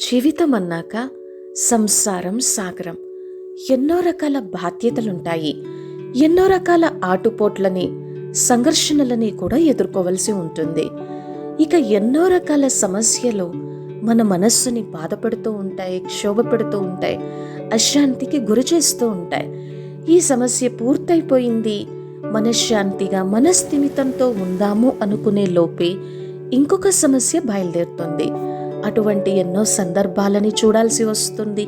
జీవితం అన్నాక సంసారం సాగరం. ఎన్నో రకాల బాధ్యతలుంటాయి. ఎన్నో రకాల ఆటుపోట్లని సంఘర్షణలని కూడా ఎదుర్కోవలసి ఉంటుంది. ఇక ఎన్నో రకాల సమస్యలు మన మనస్సుని బాధపడుతూ ఉంటాయి క్షోభ పెడుతూ ఉంటాయి అశాంతికి గురి చేస్తూ ఉంటాయి. ఈ సమస్య పూర్తయిపోయింది. మనశ్శాంతిగా మనస్థిమితంతో ఉందాము అనుకునే లోపే ఇంకొక సమస్య బయలుదేరుతుంది. అటువంటి ఎన్నో సందర్భాలని చూడాల్సి వస్తుంది.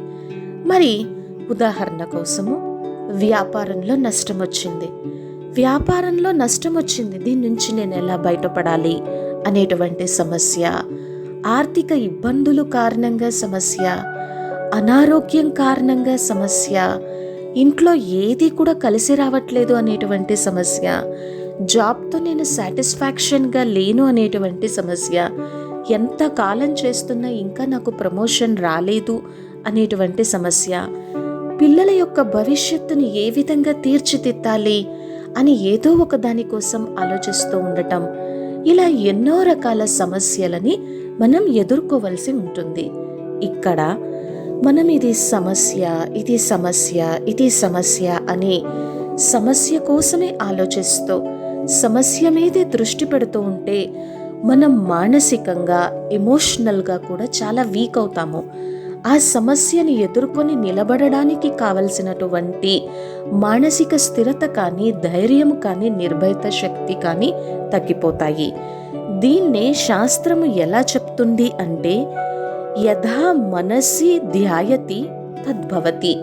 మరి ఉదాహరణ కోసము వ్యాపారంలో నష్టం వచ్చింది వ్యాపారంలో నష్టం వచ్చింది దీని నుంచి నేను ఎలా బయటపడాలి అనేటువంటి సమస్య ఆర్థిక ఇబ్బందులు కారణంగా సమస్య అనారోగ్యం కారణంగా సమస్య ఇంట్లో ఏది కూడా కలిసి రావట్లేదు అనేటువంటి సమస్య జాబ్తో నేను సాటిస్ఫాక్షన్గా లేను అనేటువంటి సమస్య ఎంత కాలం చేస్తున్నా ఇంకా నాకు ప్రమోషన్ రాలేదు అనేటువంటి సమస్య. పిల్లల యొక్క భవిష్యత్తుని ఏ విధంగా తీర్చిదిద్దాలి అని ఏదో ఒక దానికోసం ఆలోచిస్తూ ఉండటం. ఇలా ఎన్నో రకాల సమస్యలని మనం ఎదుర్కోవలసి ఉంటుంది. ఇక్కడ మనం ఇది సమస్య ఇది సమస్య ఇది సమస్య అని సమస్య కోసమే ఆలోచిస్తూ సమస్య మీదే దృష్టి పెడుతూ ఉంటే మనం మానసికంగా ఎమోషనల్గా కూడా చాలా వీక్ అవుతాము. ఆ సమస్యని ఎదుర్కొని నిలబడడానికి కావలసినటువంటి మానసిక స్థిరత కానీ ధైర్యం కానీ నిర్భయత శక్తి కానీ తగ్గిపోతాయి. దీన్నే శాస్త్రము ఎలా చెప్తుంది అంటే యథా మనసి ధ్యాయతి తద్భవతి.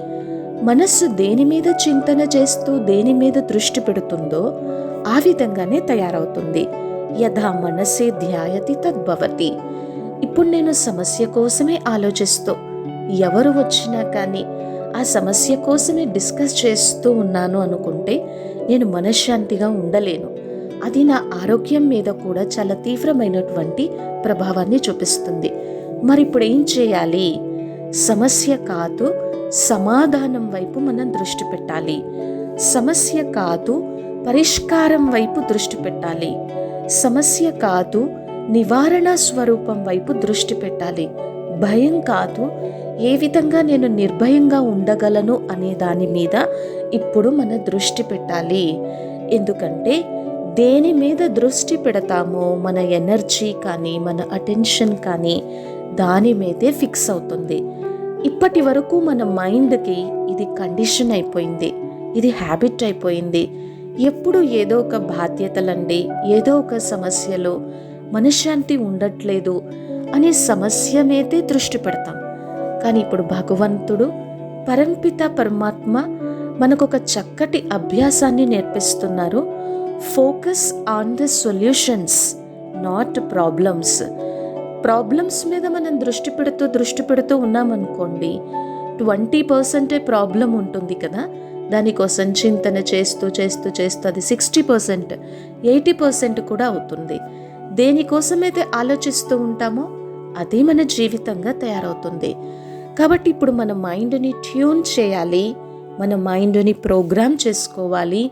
మనస్సు దేని మీద చింతన చేస్తూ దేని మీద దృష్టి పెడుతుందో ఆ విధంగానే తయారవుతుంది. యథా మనసే ధ్యాయతి తద్భవతి. ఇప్పుడు నేను సమస్య కోసమే ఆలోచిస్తూ ఎవరు వచ్చినా కానీ ఆ సమస్య కోసమే డిస్కస్ చేస్తూ ఉన్నాను అనుకుంటే నేను మనశ్శాంతిగా ఉండలేను. అది నా ఆరోగ్యం మీద కూడా చాలా తీవ్రమైనటువంటి ప్రభావాన్ని చూపిస్తుంది. మరి ఇప్పుడు ఏం చేయాలి? సమస్య కాదు సమాధానం వైపు మనం దృష్టి పెట్టాలి. సమస్య కాదు పరిష్కారం వైపు దృష్టి పెట్టాలి. సమస్య కాదు నివారణ స్వరూపం వైపు దృష్టి పెట్టాలి. భయం కాదు ఏ విధంగా నేను నిర్భయంగా ఉండగలను అనే దాని మీద ఇప్పుడు మన దృష్టి పెట్టాలి. ఎందుకంటే దేని మీద దృష్టి పెడతామో మన ఎనర్జీ కానీ మన అటెన్షన్ కానీ దాని మీదే ఫిక్స్ అవుతుంది. ఇప్పటి వరకు మన మైండ్కి ఇది కండిషన్ అయిపోయింది. ఇది హ్యాబిట్ అయిపోయింది. ఎప్పుడు ఏదో ఒక బాధ్యతలండి ఏదో ఒక సమస్యలో మనశ్శాంతి ఉండట్లేదు అనే సమస్య మీదే దృష్టి పెడతాం. కానీ ఇప్పుడు భగవంతుడు పరంపిత పరమాత్మ మనకు ఒక చక్కటి అభ్యాసాన్ని నేర్పిస్తున్నారు. Focus on the solutions not problems problems మీద మనం దృష్టి పెడుతూ దృష్టి పెడుతూ ఉన్నామనుకోండి ట్వంటీ పర్సెంటే ప్రాబ్లం ఉంటుంది కదా? దానికోసం చింతన చేస్తూ చేస్తూ చేస్తూ అది సిక్స్టీ పర్సెంట్ ఎయిటీ పర్సెంట్ కూడా అవుతుంది. దేనికోసమైతే ఆలోచిస్తూ ఉంటామో అదే మన జీవితంగా తయారవుతుంది. కాబట్టి ఇప్పుడు మన మైండ్ని ట్యూన్ చేయాలి మన మైండ్ని ప్రోగ్రామ్ చేసుకోవాలి.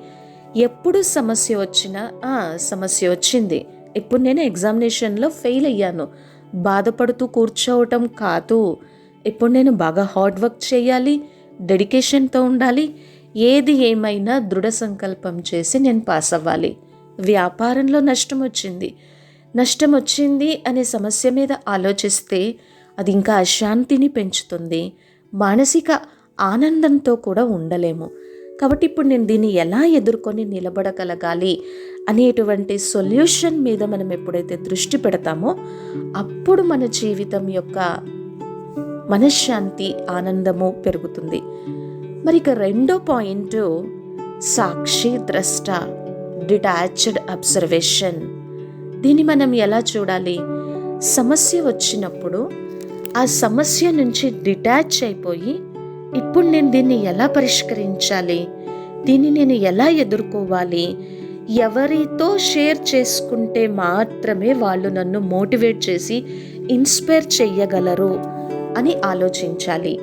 ఎప్పుడు సమస్య వచ్చినా సమస్య వచ్చింది. ఇప్పుడు నేను ఎగ్జామినేషన్లో ఫెయిల్ అయ్యాను. బాధపడుతూ కూర్చోవటం కాదు. ఇప్పుడు నేను బాగా హార్డ్ వర్క్ చేయాలి డెడికేషన్తో ఉండాలి ఏది ఏమైనా దృఢ సంకల్పం చేసి నేను పాస్ అవ్వాలి. వ్యాపారంలో నష్టం వచ్చింది. నష్టం వచ్చింది అనే సమస్య మీద ఆలోచిస్తే అది ఇంకా అశాంతిని పెంచుతుంది. మానసిక ఆనందంతో కూడా ఉండలేము. కాబట్టి ఇప్పుడు నేను దీన్ని ఎలా ఎదుర్కొని నిలబడగలగాలి అనేటువంటి సొల్యూషన్ మీద మనం ఎప్పుడైతే దృష్టి పెడతామో అప్పుడు మన జీవితం యొక్క మనశ్శాంతి ఆనందము పెరుగుతుంది. మరి ఇక రెండో పాయింట్ సాక్షి ద్రష్ట డిటాచ్డ్ అబ్జర్వేషన్. దీన్ని మనం ఎలా చూడాలి? సమస్య వచ్చినప్పుడు ఆ సమస్య నుంచి డిటాచ్ అయిపోయి ఇప్పుడు నేను దీన్ని ఎలా పరిష్కరించాలి? దీన్ని నేను ఎలా ఎదుర్కోవాలి? ఎవరితో షేర్ చేసుకుంటే మాత్రమే వాళ్ళు నన్ను మోటివేట్ చేసి ఇన్స్పైర్ చెయ్యగలరు అని ఆలోచించాలి.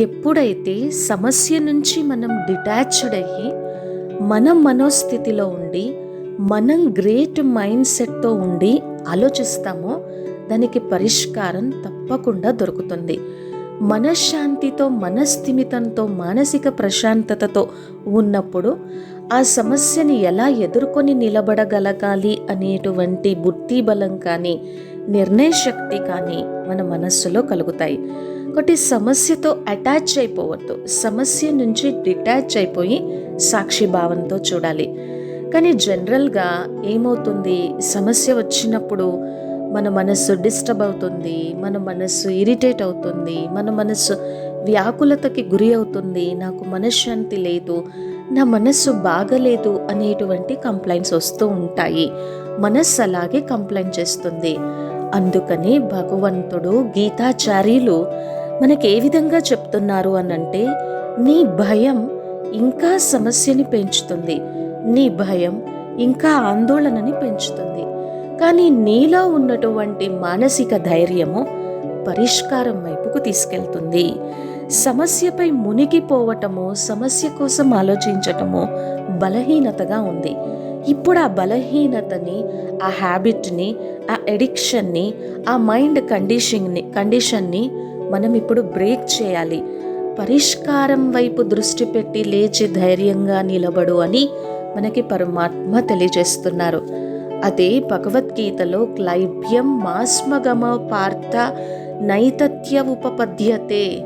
ఎప్పుడైతే సమస్య నుంచి మనం డిటాచ్డ్ అయ్యి మన మనోస్థితిలో ఉండి మనం గ్రేట్ మైండ్ సెట్తో ఉండి ఆలోచిస్తామో దానికి పరిష్కారం తప్పకుండా దొరుకుతుంది. మనశ్శాంతితో మనస్థిమితంతో మానసిక ప్రశాంతతతో ఉన్నప్పుడు ఆ సమస్యని ఎలా ఎదుర్కొని నిలబడగలగాలి అనేటువంటి బుద్ధి బలం కానీ నిర్ణయ శక్తి కానీ మన మనస్సులో కలుగుతాయి. ఒకటి సమస్యతో అటాచ్ అయిపోవద్దు. సమస్య నుంచి డిటాచ్ అయిపోయి సాక్షి భావంతో చూడాలి. కానీ జనరల్గా ఏమవుతుంది? సమస్య వచ్చినప్పుడు మన మనస్సు డిస్టర్బ్ అవుతుంది మన మనస్సు ఇరిటేట్ అవుతుంది మన మనస్సు వ్యాకులతకి గురి అవుతుంది నాకు మనశ్శాంతి లేదు నా మనస్సు బాగలేదు అనేటువంటి కంప్లైంట్స్ వస్తూ ఉంటాయి. మనస్సు అలాగే కంప్లైంట్ చేస్తుంది. అందుకని భగవంతుడు గీతాచార్యులు మనకి ఏ విధంగా చెప్తున్నారు అనంటే నీ భయం ఇంకా సమస్యని పెంచుతుంది. నీ భయం ఇంకా ఆందోళనని పెంచుతుంది. కానీ నీలో ఉన్నటువంటి మానసిక ధైర్యము పరిష్కారం వైపుకు తీసుకెళ్తుంది. సమస్యపై మునిగిపోవటము సమస్య కోసం ఆలోచించటము బలహీనతగా ఉంది. ఇప్పుడు ఆ బలహీనతని ఆ హ్యాబిట్ని ఆ ఎడిక్షన్ని ఆ మైండ్ కండిషన్ని కండిషన్ని మనం ఇప్పుడు బ్రేక్ చేయాలి. పరిష్కారం వైపు దృష్టి పెట్టి లేచి ధైర్యంగా నిలబడు అని మనకి పరమాత్మ తెలియజేస్తున్నారు. అదే భగవద్గీతలో క్లైబ్యం మాస్మగమ పార్థ నైతత్య ఉపపద్యతే.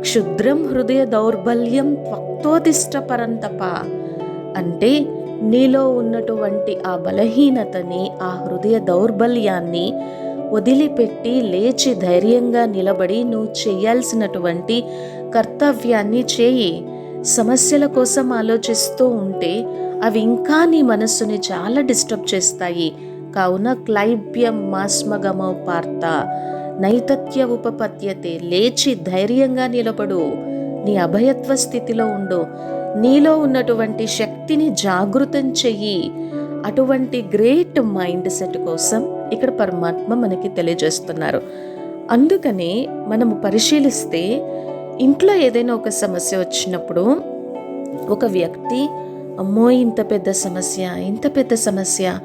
క్షుద్రం హృదయ దౌర్బల్యం త్వక్తోదిష్ట పరంతప. అంటే నీలో ఉన్నటువంటి ఆ బలహీనతని ఆ హృదయ దౌర్బల్యాన్ని వదిలిపెట్టి లేచి ధైర్యంగా నిలబడి నువ్వు చేయాల్సినటువంటి కర్తవ్యాన్ని చేయి. సమస్యల కోసం ఆలోచిస్తూ ఉంటే అవి ఇంకా నీ మనస్సుని చాలా డిస్టర్బ్ చేస్తాయి. కావున క్లైబ్యం మాస్మగమ పార్త నైతత్య ఉపపద్యతే. లేచి ధైర్యంగా నిలబడు. నీ అభయత్వ స్థితిలో ఉండు. నీలో ఉన్నటువంటి శక్తిని జాగృతం చెయ్యి. అటువంటి గ్రేట్ మైండ్ సెట్ కోసం ఇక్కడ పరమాత్మ మనకి తెలియజేస్తున్నారు. అందుకని మనము పరిశీలిస్తే ఇంట్లో ఏదైనా ఒక సమస్య వచ్చినప్పుడు ఒక వ్యక్తి అమ్మో ఇంత పెద్ద సమస్య ఇంత పెద్ద సమస్య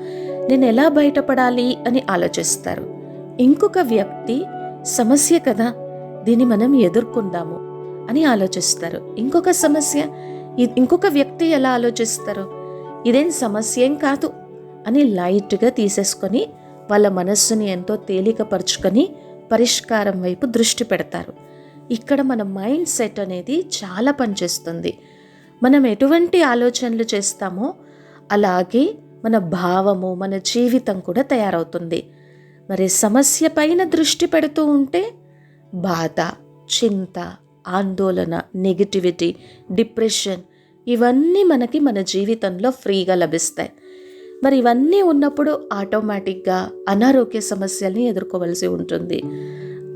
నేను ఎలా బయటపడాలి? అని ఆలోచిస్తారు. ఇంకొక వ్యక్తి సమస్య కదా దీన్ని మనం ఎదుర్కొందాము అని ఆలోచిస్తారు. ఇంకొక సమస్య ఇంకొక వ్యక్తి ఎలా ఆలోచిస్తారు? ఇదేం సమస్య ఏం కాదు అని లైట్గా తీసేసుకొని వాళ్ళ మనస్సుని ఎంతో తేలికపరుచుకొని పరిష్కారం వైపు దృష్టి పెడతారు. ఇక్కడ మన మైండ్ సెట్ అనేది చాలా పనిచేస్తుంది. మనం ఎటువంటి ఆలోచనలు చేస్తామో అలాగే మన భావము మన జీవితం కూడా తయారవుతుంది. మరి సమస్య పైన దృష్టి పెడుతూ ఉంటే బాధ చింత ఆందోళన నెగిటివిటీ డిప్రెషన్ ఇవన్నీ మనకి మన జీవితంలో ఫ్రీగా లభిస్తాయి. మరి ఇవన్నీ ఉన్నప్పుడు ఆటోమేటిక్గా అనారోగ్య సమస్యల్ని ఎదుర్కోవలసి ఉంటుంది.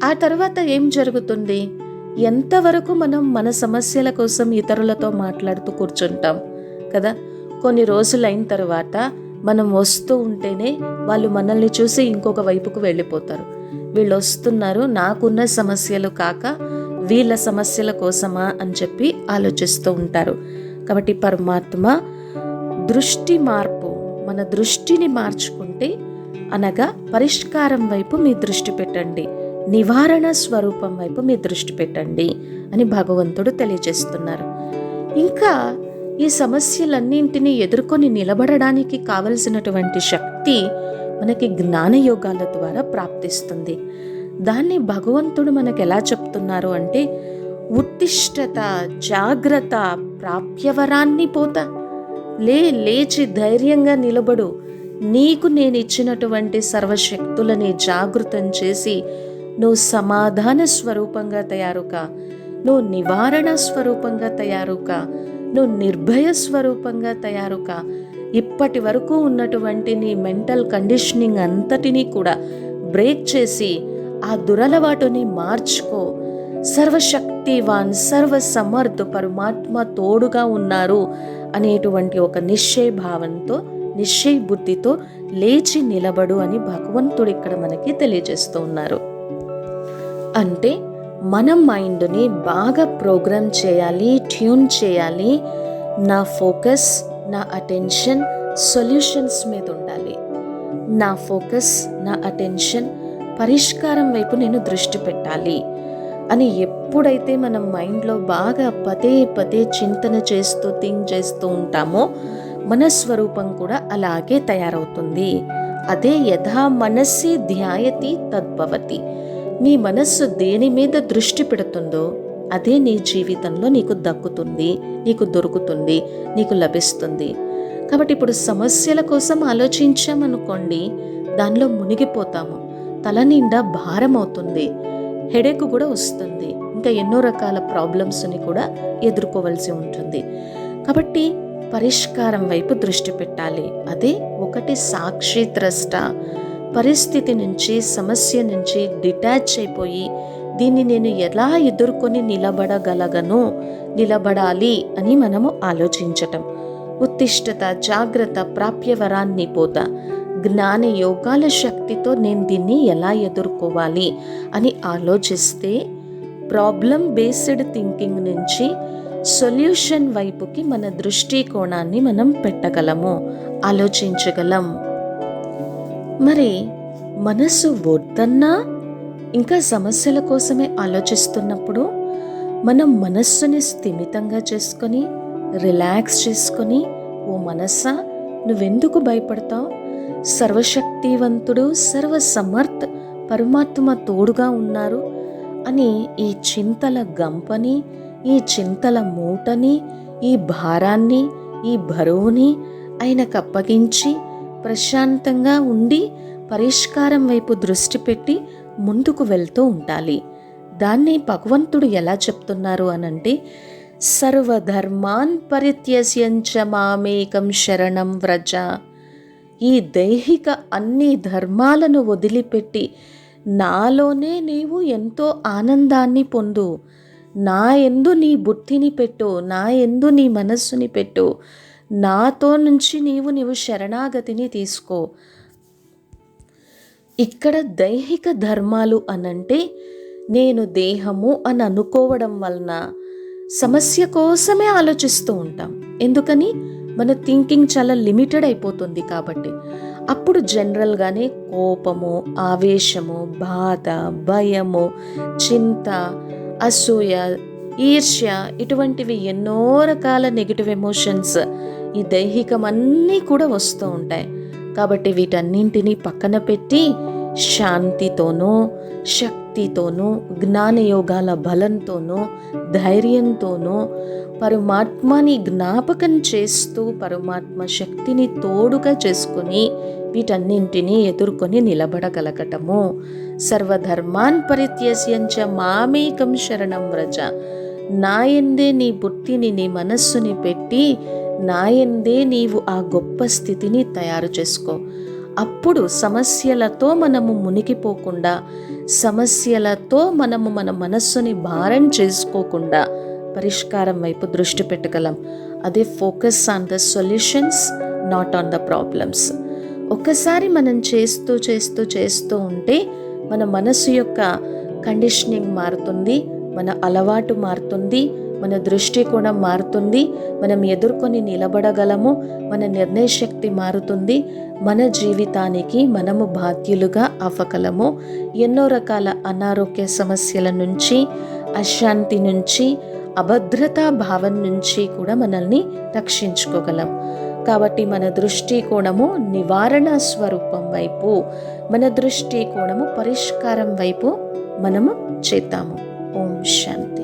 ఆ తర్వాత ఏం జరుగుతుంది? ఎంతవరకు మనం మన సమస్యల కోసం ఇతరులతో మాట్లాడుతూ కూర్చుంటాం కదా? కొన్ని రోజులైన తర్వాత మనం వస్తూ ఉంటేనే వాళ్ళు మనల్ని చూసి ఇంకొక వైపుకు వెళ్ళిపోతారు. వీళ్ళు వస్తున్నారు నాకున్న సమస్యలు కాక వీళ్ళ సమస్యల కోసమా అని చెప్పి ఆలోచిస్తూ ఉంటారు. కాబట్టి పరమాత్మ దృష్టి మార్పు మన దృష్టిని మార్చుకుంటే అనగా పరిష్కారం వైపు మీ దృష్టి పెట్టండి. నివారణ స్వరూపం వైపు మీ దృష్టి పెట్టండి అని భగవంతుడు తెలియజేస్తున్నారు. ఇంకా ఈ సమస్యలన్నింటినీ ఎదుర్కొని నిలబడడానికి కావలసినటువంటి శక్తి మనకి జ్ఞానయోగాల ద్వారా ప్రాప్తిస్తుంది. దాన్ని భగవంతుడు మనకు ఎలా చెప్తున్నారు అంటే ఉత్తిష్టత జాగ్రత్త ప్రాప్యవరాన్ని పోత లే లేచి ధైర్యంగా నిలబడు. నీకు నేను ఇచ్చినటువంటి సర్వశక్తులని జాగృతం చేసి నువ్వు సమాధాన స్వరూపంగా తయారుకా. నువ్వు నివారణ స్వరూపంగా తయారుకా. నువ్వు నిర్భయ స్వరూపంగా తయారుకా. ఇప్పటి వరకు ఉన్నటువంటి నీ మెంటల్ కండిషనింగ్ అంతటినీ కూడా బ్రేక్ చేసి ఆ దురలవాటుని మార్చుకో. సర్వశక్తివాన్ సర్వ సమర్థ పరమాత్మ తోడుగా ఉన్నారు. అనేటువంటి ఒక నిశ్చయ భావంతో నిశ్చయ బుద్ధితో లేచి నిలబడు అని భగవంతుడు ఇక్కడ మనకి తెలియజేస్తూ ఉన్నారు. అంటే మన మైండ్ని బాగా ప్రోగ్రామ్ చేయాలి ట్యూన్ చేయాలి నా ఫోకస్ నా అటెన్షన్ సొల్యూషన్స్ మీద ఉండాలి. నా ఫోకస్ నా అటెన్షన్ పరిష్కారం వైపు నేను దృష్టి పెట్టాలి. అని ఎప్పుడైతే మనం మైండ్లో బాగా పదే పదే చింతన చేస్తూ థింక్ చేస్తూ ఉంటామో మన స్వరూపం కూడా అలాగే తయారవుతుంది. అదే యథా మనస్సి ధ్యాయతి తద్భవతి. నీ మనస్సు దేని మీద దృష్టి పెడుతుందో అదే నీ జీవితంలో నీకు దక్కుతుంది నీకు దొరుకుతుంది నీకు లభిస్తుంది. కాబట్టి ఇప్పుడు సమస్యల కోసం ఆలోచించామనుకోండి దానిలో మునిగిపోతాము. తల నిండా భారం అవుతుంది హెడేక్ కూడా వస్తుంది. ఇంకా ఎన్నో రకాల ప్రాబ్లమ్స్ని కూడా ఎదుర్కోవలసి ఉంటుంది. కాబట్టి పరిష్కారం వైపు దృష్టి పెట్టాలి. అదే ఒకటి సాక్షి ద్రష్ట. పరిస్థితి నుంచి సమస్య నుంచి డిటాచ్ అయిపోయి దీన్ని నేను ఎలా ఎదుర్కొని నిలబడగలగను నిలబడాలి అని మనము ఆలోచించటం. ఉత్తిష్టత జాగ్రత్త ప్రాప్యవరాన్ని పోత. జ్ఞాన యోగాల శక్తితో నేను దీన్ని ఎలా ఎదుర్కోవాలి అని ఆలోచిస్తే ప్రాబ్లం బేస్డ్ థింకింగ్ నుంచి సొల్యూషన్ వైపుకి మన దృష్టికోణాన్ని మనం పెట్టగలము. ఆలోచించగలం. మరి మనసు వద్దన్నా ఇంకా సమస్యల కోసమే ఆలోచిస్తున్నప్పుడు మనం మనస్సుని స్థిమితంగా చేసుకొని రిలాక్స్ చేసుకొని ఓ మనస్సా నువ్వెందుకు భయపడతావు? సర్వశక్తివంతుడు సర్వసమర్థ్ పరమాత్మ తోడుగా ఉన్నారు అని ఈ చింతల గంపని ఈ చింతల మూటని ఈ భారాన్ని ఈ బరువుని ఆయనకు అప్పగించి ప్రశాంతంగా ఉండి పరిష్కారం వైపు దృష్టి పెట్టి ముందుకు వెళ్తూ ఉండాలి. దాన్ని భగవంతుడు ఎలా చెప్తున్నారు అనంటే సర్వధర్మాన్ పరిత్యస్యంచ మామేకం శరణం వ్రజ. ఈ దైహిక అన్ని ధర్మాలను వదిలిపెట్టి నాలోనే నీవు ఎంతో ఆనందాన్ని పొందు. నా ఎందు నీ బుద్ధిని పెట్టు నా ఎందు నీ మనస్సుని పెట్టు. నాతో నుంచి నీవు నీవు శరణాగతిని తీసుకో. ఇక్కడ దైహిక ధర్మాలు అనంటే నేను దేహము అని అనుకోవడం వలన సమస్య కోసమే ఆలోచిస్తూ ఉంటాం. ఎందుకని? మన థింకింగ్ చాలా లిమిటెడ్ అయిపోతుంది కాబట్టి. అప్పుడు జనరల్గానే కోపము ఆవేశము బాధ భయము చింత అసూయ ఈర్ష్య ఇటువంటివి ఎన్నో రకాల నెగిటివ్ ఎమోషన్స్ ఈ దైహికం అన్నీ కూడా వస్తూ ఉంటాయి. కాబట్టి వీటన్నింటినీ పక్కన పెట్టి శాంతితోనూ శక్తితోనూ జ్ఞానయోగాల బలంతోనూ ధైర్యంతోనూ పరమాత్మని జ్ఞాపకం చేస్తూ పరమాత్మ శక్తిని తోడుగా చేసుకుని వీటన్నింటినీ ఎదుర్కొని నిలబడగలగటము. సర్వధర్మాన్ పరిత్యస్యంచ మామేకం శరణం వ్రజ. నాయందే నీ బుద్ధిని నీ మనస్సుని పెట్టి నాయందే నీవు ఆ గొప్ప స్థితిని తయారు చేసుకో. అప్పుడు సమస్యలతో మనము మునిగిపోకుండా సమస్యలతో మనము మన మనస్సుని భారం చేసుకోకుండా పరిష్కారం వైపు దృష్టి పెట్టగలం. అదే focus on the solutions not on the problems. ఒకసారి మనం చేస్తూ చేస్తూ చేస్తూ ఉంటే మన మనసు యొక్క కండిషనింగ్ మారుతుంది మన అలవాటు మారుతుంది మన దృష్టికోణం మారుతుంది మనం ఎదుర్కొని నిలబడగలము మన నిర్ణయ శక్తి మారుతుంది మన జీవితానికి మనము బాధ్యులుగా అవ్వగలము. ఎన్నో రకాల అనారోగ్య సమస్యల నుంచి అశాంతి నుంచి అభద్రతా భావం నుంచి కూడా మనల్ని రక్షించుకోగలం. కాబట్టి మన దృష్టికోణము నివారణ స్వరూపం వైపు మన దృష్టికోణము పరిష్కారం వైపు మనము చేద్దాము. ఓం శాంతి.